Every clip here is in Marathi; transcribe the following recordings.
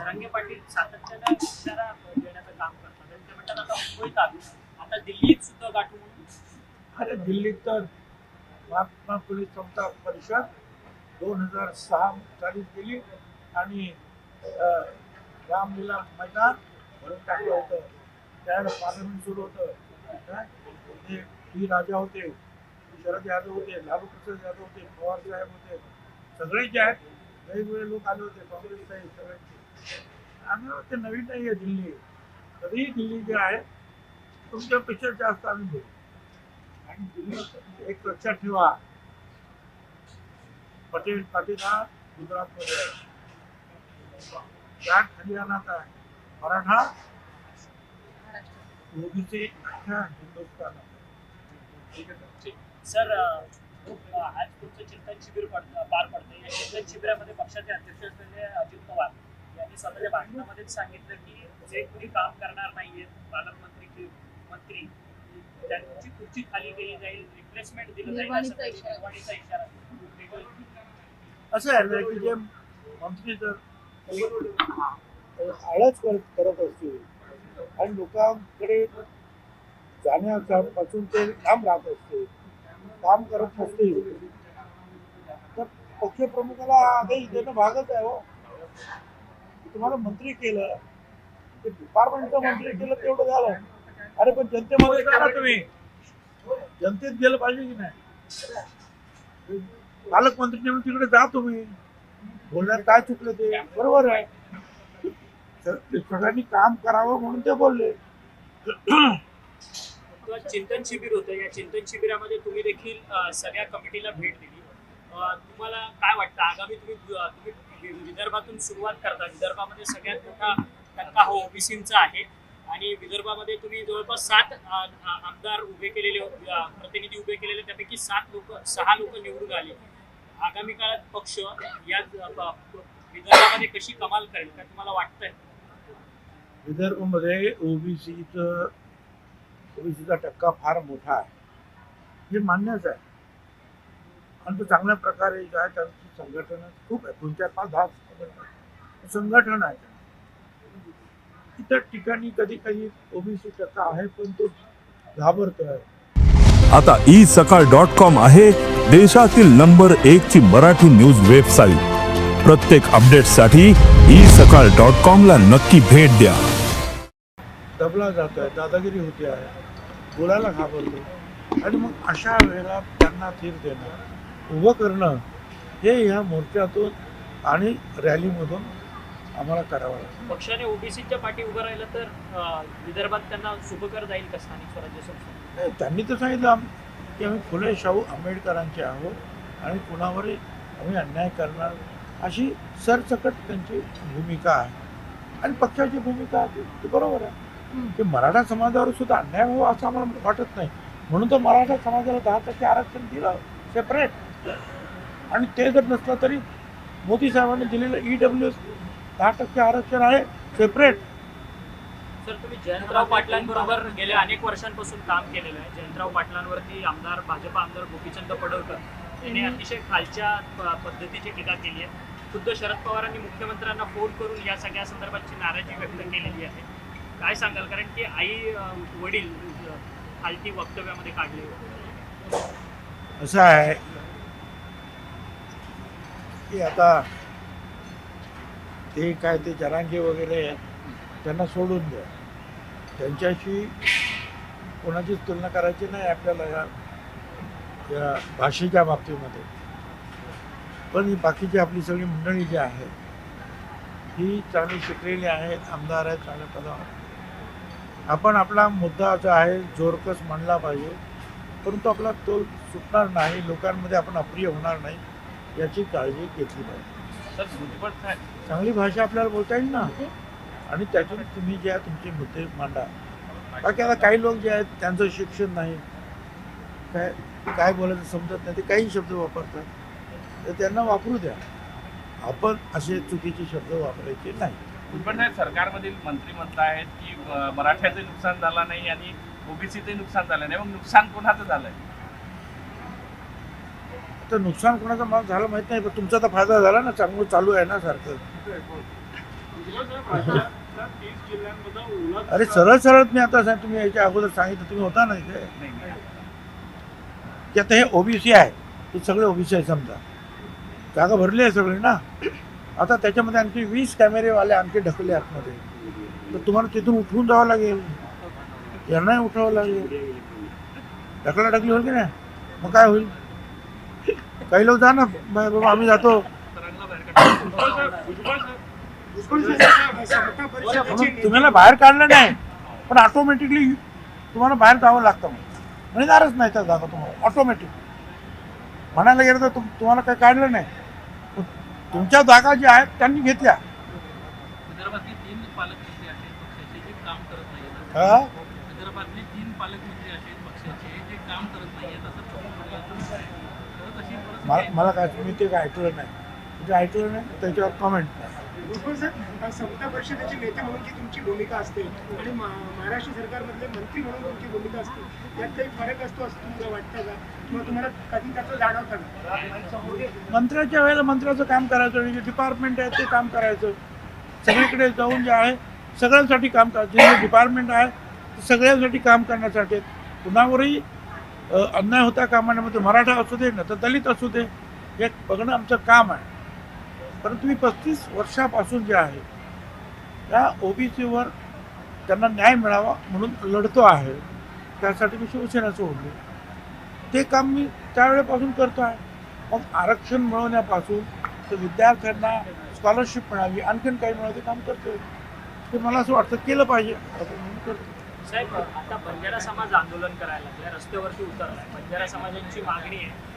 जरांगे पाटील सातत्यानं इशारा देण्याचं काम करतात. आणि ते म्हणतात आता मुंबईत आलो आता दिल्लीत सुद्धा गाठू म्हणून. अरे दिल्लीत तर महात्मा फुले समता परिषद दोन हजार सहा साली गेली आणि रामलीला मैदान भरून टाकलं होतं. त्यावेळेला पार्लमेंट सुरू होतं. काय? ते डी राजा होते शरद यादव होते लालू प्रसाद यादव होते पवार साहेब होते. सगळे जे आहेत वेगवेगळे लोक आले होते काँग्रेसचे सगळ्यांचे. आम्ही नवीन नाही आहे दिल्ली। तरीही दिल्ली जे आहे तुमच्यापेक्षा जास्त आम्ही बोलू आणि दिल्लीत एक लक्षात ठेवा। पटेल पाटील हा गुजरातमध्ये आहे जाट हरियाणात आहे मराठा? ओबीसी? अख्ख्या हिंदुस्थानात? सर। आज तुमचं चिंतन शिबिर पडतं पार पडतं या चिंतन शिबिरामध्ये पक्षाचे अध्यक्ष असलेले अजित पवार. यांनी स्वतःच्या भाषणामध्येच सांगितलं की जे कोणी काम करणार नाहीये पालकमंत्री की मंत्री त्यांची खुर्ची खाली केली जाईल रिप्लेसमेंट दिलं जाईल असं निर्वाणीचा इशारा. असं आहे ना की जे मंत्री जर आळच करत करत असतील आणि लोकांकडे जाण्यापासून ते लांब राहत असतील काम करत नसतील तर पक्षप्रमुखाला आदेश देणं भागच आहे हो. तुम्हाला मंत्री केलं ते डिपार्टमेंटचं मंत्री केलं तेवढं झालं. अरे पण जनतेमध्ये जा ना तुम्ही. जनतेत गेलं पाहिजे की नाही? पालकमंत्री म्हणून तिकडे जा तुम्ही. बोलण्यात काय चुकलं ते? बरोबर आहे. तर ते सगळ्यांनी काम करावं म्हणून ते बोलले. चिंतन शिबिर होतं. या चिंतन शिबिरामध्ये तुम्ही देखील सगळ्या कमिटीला भेट दिली. तुम्हाला काय वाटतं? आगामी तुम्ही तुम्ही विदर्भातून सुरुवात करता. विदर्भामध्ये सगळ्यात मोठा टक्का हा ओबीसींचा आहे. आणि विदर्भामध्ये तुम्ही जवळपास सात आमदार उभे केलेले प्रतिनिधी उभे केलेले त्यापैकी सात लोक सहा लोक निवडून आले. आगामी काळात पक्ष या विदर्भामध्ये कशी कमाल करेल काय तुम्हाला वाटतंय? विदर्भमध्ये ओबीसीच ओबीसीचा टक्का फार मोठा आहे. हे मान्यच आहे. आणि तो चांगल्या प्रकारे जे आहे त्यांची संघटन खूप आहे. दोन चार पाच दहा संघटन. आहे. इतर ठिकाणी कधी कधी ओबीसी टक्का आहे पण तो घाबरतोय आता ई सकाळ डॉट कॉम आहे देशातील नंबर एक ची मराठी न्यूज वेबसाईट. प्रत्येक अपडेटसाठी ई सकाळ डॉट कॉम ला नक्की भेट द्या. दबला जातोय दादागिरी होते आहे. बोलायला घाबरतो. आणि मग अशा वेळेला त्यांना धीर देणं उभं करणं हे ह्या मोर्चातून आणि रॅलीमधून आम्हाला करावं लागतं पक्षाने ओबीसीच्या पाठी उभं राहिलं तर विदर्भात त्यांना सुखकर जाईल का स्थानिक स्वराज्य संस्था नाही, त्यांनी तर सांगितलं आम- की आम्ही फुले शाहू आंबेडकरांचे आहोत आणि कुणावरही आम्ही अन्याय करणार अशी सरसकट त्यांची भूमिका आहे. आणि पक्षाची भूमिका ती ती बरोबर आहे. की मराठा समाजावर सुद्धा अन्याय व्हावा असं आम्हाला वाटत नाही. म्हणून तर मराठा समाजाला दहा टक्के आरक्षण दिलं सेपरेट आणि ते जर नसलं तरी मोदी साहेबांनी दिलेलं ई डब्ल्यू दहा टक्के आरक्षण आहे सेपरेट सर तुम्ही जयंतराव पाटलांबरोबर गेल्या अनेक वर्षांपासून काम केलेलं आहे. जयंतराव पाटलांवरती आमदार भाजपा आमदार गोपीचंद पडळकर यांनी अतिशय खालच्या प- पद्धतीची टीका केली आहे. खुद्द शरद पवारांनी मुख्यमंत्र्यांना फोन करून या सगळ्या संदर्भाची नाराजी व्यक्त केलेली आहे. काय सांगाल? कारण की आई वडील खालती वक्तव्यामध्ये काढले असं आहे की आता ते काय ते जरांगे वगैरे आहेत, त्यांना सोडून द्या. त्यांच्याशी कोणाचीच तुलना करायची नाही आपल्याला या या भाषेच्या बाबतीमध्ये. पण ही बाकीची आपली सगळी मंडळी जी आहे ही चांगली शिकलेली आहेत आमदार आहेत चांगल्या पदावर. आपण आपला मुद्दा जो आहे जोरकस म्हणला पाहिजे. परंतु आपला तोल सुटणार नाही लोकांमध्ये आपण अप्रिय होणार नाही. याची काळजी घेतली पाहिजे. चांगली भाषा आपल्याला बोलता येईल ना? आणि त्यातून तुम्ही जे आहे तुमचे मुद्दे मांडा. बाकी आता काही लोक जे आहेत त्यांचं शिक्षण नाही. काय काय बोलायचं समजत नाही. ते काही शब्द वापरतात. तर त्यांना वापरू द्या. आपण असे चुकीचे शब्द वापरायचे नाही. पण साहेब सरकारमधील मंत्री म्हणत आहेत की मराठ्याचं नुकसान झालं नाही आणि ओबीसीचं नुकसान झालं नाही. मग नुकसान कोणाचं झालंय? तर नुकसान कोणाचं माल झालं माहीत नाही पण तुमचा तर फायदा झाला ना चांगलं चालू आहे ना सारखं. अरे सरळ सरळ मी आता सांग तुम्ही याच्या अगोदर सांगितलं तुम्ही होता ना इथे की आता हे ओबीसी आहे हे सगळे ओबीसी आहे समजा. जागा भरली आहे सगळी ना. आता त्याच्यामध्ये आणखी वीस कॅमेरेवाले आणखी ढकलले आतमध्ये. तर तुम्हाला तिथून उठवून जावं लागेल. यांनाही उठावं लागेल. ढकला ढकली होईल की नाही? मग काय होईल? काही लोक जा ना. बाबा आम्ही जातो. तुम्हाला बाहेर काढलं नाही पण ऑटोमॅटिकली तुम्हाला बाहेर जावं लागतं मग. मिळणारच नाही त्या जागा तुम्हाला ऑटोमॅटिक म्हणायला गेलं तर तुम्हाला काही काढलं नाही. तुमच्या जागा ज्या आहेत त्यांनी घेतल्या. विदर्भातले तीन पालकमंत्री असे पक्षाचे जे काम करत नाहीत आहेत नाहीयेत असं मला मला काय मी ते काय ऐकलं नाही. ते ऐकलं नाही त्याच्यावर कमेंट सर समता परिषदेचे नेते म्हणून जी तुमची भूमिका असते आणि महाराष्ट्र सरकारमधले मंत्री म्हणून तुमची भूमिका असते. यात काही फरक असतो असं तुम्हाला वाटतं का? किंवा तुम्हाला कधी त्याचं जाणवतं का? मंत्र्याच्या वेळेला मंत्र्याचं काम करायचं आणि जे डिपार्टमेंट आहे ते काम करायचं. सगळीकडे जाऊन जे आहे सगळ्यांसाठी काम करायचं जे डिपार्टमेंट आहे ते सगळ्यांसाठी काम करण्यासाठी. कुणावरही अन्याय होता कामा नये मग ते मराठा असू दे न तर दलित असू दे हे बघणं आमचं काम आहे. परंतु मी पस्तीस वर्षापासून जे आहे त्या ओबीसीवर त्यांना न्याय मिळावा म्हणून लढतो आहे. त्यासाठी मी शिवसेना सोडली. ते काम मी त्यावेळेपासून करतो आहे. मग आरक्षण मिळवण्यापासून तर विद्यार्थ्यांना स्कॉलरशिप मिळावी आणखीन काही मिळावं काम करतो ते मला असं वाटतं केलं पाहिजे. असं म्हणून करतो साहेब आता बंजारा समाज आंदोलन करायला लागलाय रस्त्यावरती उतरलाय. बंजारा समाजाची मागणी आहे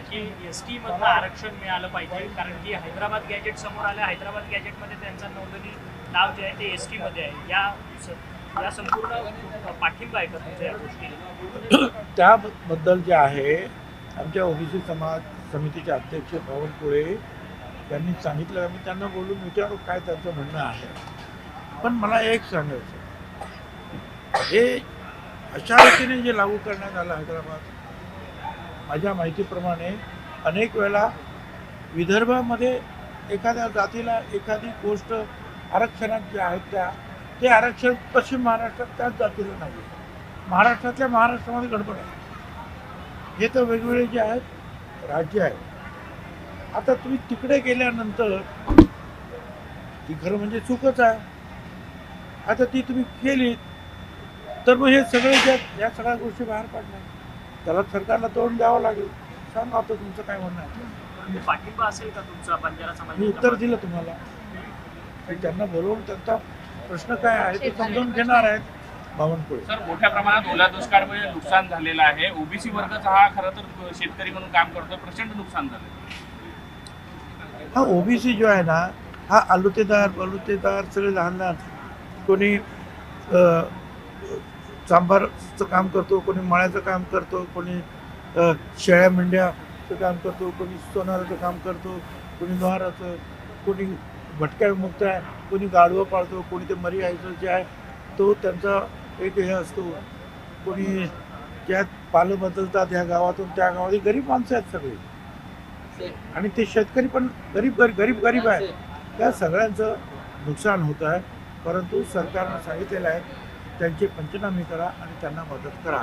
की एस टी मधलं आरक्षण मिळालं पाहिजे कारण की हैदराबाद गॅजेट समोर आलं हैदराबाद गॅजेटमध्ये त्यांचं नोंदणी नाव जे आहे ते एस टी मध्ये आहे. या या संपूर्ण पाठिंबा आहे का तुमच्या या गोष्टी त्याबद्दल जे आहे आमच्या ओबीसी समाज समितीचे अध्यक्ष बावनकुळे त्यांनी सांगितलं. मी त्यांना बोलून विचारू काय त्यांचं म्हणणं आहे. पण मला एक सांगायचं हे अशा रीतीने जे लागू करण्यात आलं हैदराबाद माझ्या माहितीप्रमाणे अनेक वेळा विदर्भामध्ये एखाद्या जातीला एखादी गोष्ट आरक्षणात जे आहेत त्या ते आरक्षण पश्चिम महाराष्ट्रात त्याच जातीला नाही महाराष्ट्रातल्या महाराष्ट्रामध्ये गडबड आहे. हे तर वेगवेगळे जे आहेत राज्य आहेत. आता तुम्ही तिकडे गेल्यानंतर ती खरं म्हणजे चूकच आहे. आता ती तुम्ही केलीत तर मग हे सगळे ज्या या सगळ्या गोष्टी बाहेर पडल्या. त्याला सरकारला तोंड द्यावं लागेल. सांगा आता तुमचं काय म्हणणं आहे. म्हणजे पाठिंबा असेल का तुमचा बंजारा मी उत्तर दिलं तुम्हाला. त्यांना बोलवून त्यांचा प्रश्न काय आहे ते समजून घेणार आहेत बावनकुळे. सर मोठ्या प्रमाणात ओला दुष्काळमुळे नुकसान झालेलं आहे. ओबीसी वर्गचा हा खरं तर शेतकरी म्हणून काम करतो प्रचंड नुकसान झालं हा ओबीसी जो आहे ना हा आलुतेदार बलुतेदार सगळे लहान लहान. कोणी सांबारचं काम करतो कोणी मळ्याचं काम करतो कोणी शेळ्या मेंढ्याचं काम करतो कोणी सोनाराचं काम करतो कोणी लोहाराचं कोणी भटक्या मुक्त आहे कोणी गाढवं पाळतो कोणी ते मरी आयचं जे आहे तो त्यांचा एक हे असतो. कोणी त्यात पालं बदलतात ह्या गावातून त्या गावात गरीब माणसं आहेत सगळी. आणि ते शेतकरी पण गरीब गरीब गरीब गरीब आहे त्या सगळ्यांचं नुकसान होत आहे. परंतु सरकारनं सांगितलेलं आहे त्यांची पंचनामे करा आणि त्यांना मदत करा.